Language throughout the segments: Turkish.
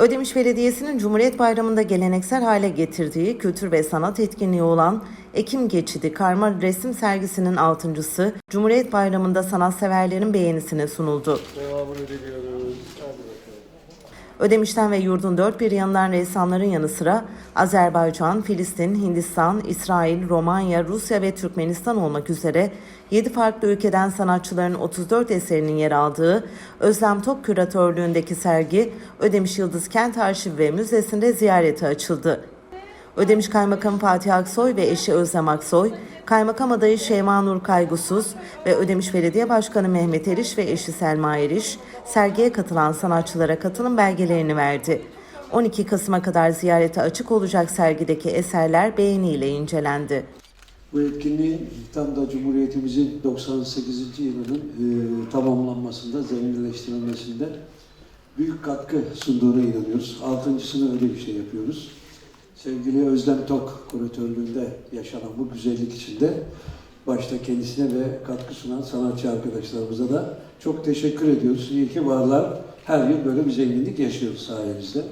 Ödemiş Belediyesi'nin Cumhuriyet Bayramı'nda geleneksel hale getirdiği kültür ve sanat etkinliği olan Ekim Geçidi Karma Resim Sergisi'nin altıncısı Cumhuriyet Bayramı'nda sanatseverlerin beğenisine sunuldu. Devamını diliyoruz. Hadi. Ödemiş'ten ve yurdun dört bir yanından ressamların yanı sıra Azerbaycan, Filistin, Hindistan, İsrail, Romanya, Rusya ve Türkmenistan olmak üzere 7 farklı ülkeden sanatçıların 34 eserinin yer aldığı Özlem Tok küratörlüğündeki sergi Ödemiş Yıldız Kent Arşivi ve Müzesi'nde ziyarete açıldı. Ödemiş Kaymakamı Fatih Aksoy ve eşi Özlem Aksoy, Kaymakam adayı Şeyma Nur Kaygusuz ve Ödemiş Belediye Başkanı Mehmet Eriş ve eşi Selma Eriş, sergiye katılan sanatçılara katılım belgelerini verdi. 12 Kasım'a kadar ziyarete açık olacak sergideki eserler beğeniyle incelendi. Bu etkinliğin tam da Cumhuriyetimizin 98. yılının e, tamamlanmasında, zenginleştirilmesinde büyük katkı sunduğuna inanıyoruz. Altıncısını öyle bir şey yapıyoruz. Sevgili Özlem Tok kuratörlüğünde yaşanan bu güzellik içinde başta kendisine ve katkı sunan sanatçı arkadaşlarımıza da çok teşekkür ediyoruz. İyi ki varlar. Her yıl böyle bir zenginlik yaşıyoruz sayenizde.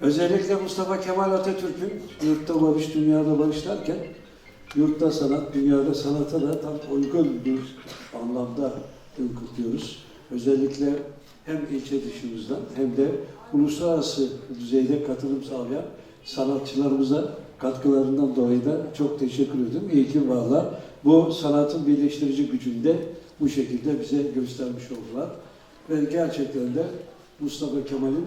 Özellikle Mustafa Kemal Atatürk'ün yurtta barış, dünyada barış derken yurtta sanat, dünyada sanata da tam uygun bir anlamda gün kutluyoruz. Özellikle hem ilçe dışımızdan hem de uluslararası düzeyde katılım sağlayan sanatçılarımıza katkılarından dolayı da çok teşekkür ederim. İyi ki varlar. Bu sanatın birleştirici gücünü de bu şekilde bize göstermiş oldular. Ve gerçekten de Mustafa Kemal'in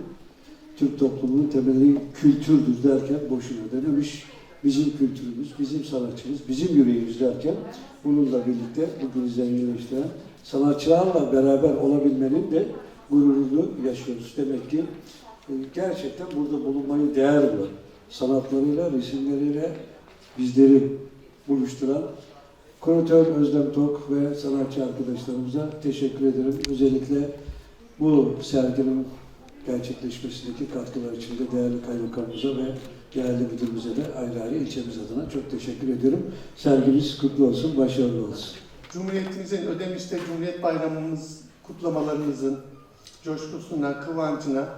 Türk toplumunun temeli kültürdür derken boşuna denemiş. Bizim kültürümüz, bizim sanatçımız, bizim yüreğimiz derken bununla birlikte bugünü zenginleştiren sanatçılarla beraber olabilmenin de gururunu yaşıyoruz. Demek ki gerçekten burada bulunmayı değer bulan sanatlarıyla, resimleriyle bizleri buluşturan Kuratör Özlem Tok ve sanatçı arkadaşlarımıza teşekkür ederim. Özellikle bu serginin gerçekleşmesindeki katkılar için de değerli kaymakamımıza ve değerli müdürümüze de ayrı ayrı ilçemiz adına çok teşekkür ediyorum. Sergimiz kutlu olsun, başarılı olsun. Cumhuriyetimizin Ödemiş'te Cumhuriyet Bayramımız kutlamalarınızın coşkusuna, kıvancına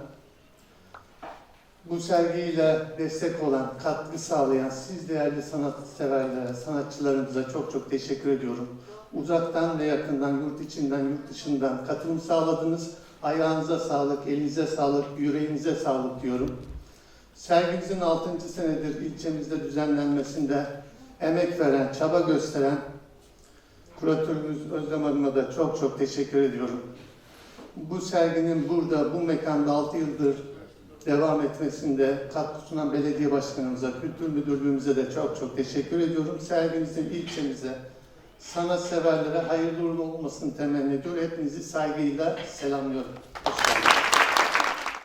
bu sergiyle destek olan, katkı sağlayan siz değerli sanatseverlere, sanatçılarımıza çok çok teşekkür ediyorum. Uzaktan ve yakından, yurt içinden, yurt dışından katılım sağladınız. Ayağınıza sağlık, elinize sağlık, yüreğinize sağlık diyorum. Sergimizin 6. senedir ilçemizde düzenlenmesinde emek veren, çaba gösteren kuratörümüz Özlem Hanım'a da çok çok teşekkür ediyorum. Bu serginin burada, bu mekanda 6 yıldır devam etmesinde katkı sunan belediye başkanımıza, kültür müdürlüğümüze de çok çok teşekkür ediyorum. Sergimizin ilçemize, sanatseverlere hayırlı uğurlu olmasını temenni ediyor. Hepinizi saygıyla selamlıyorum.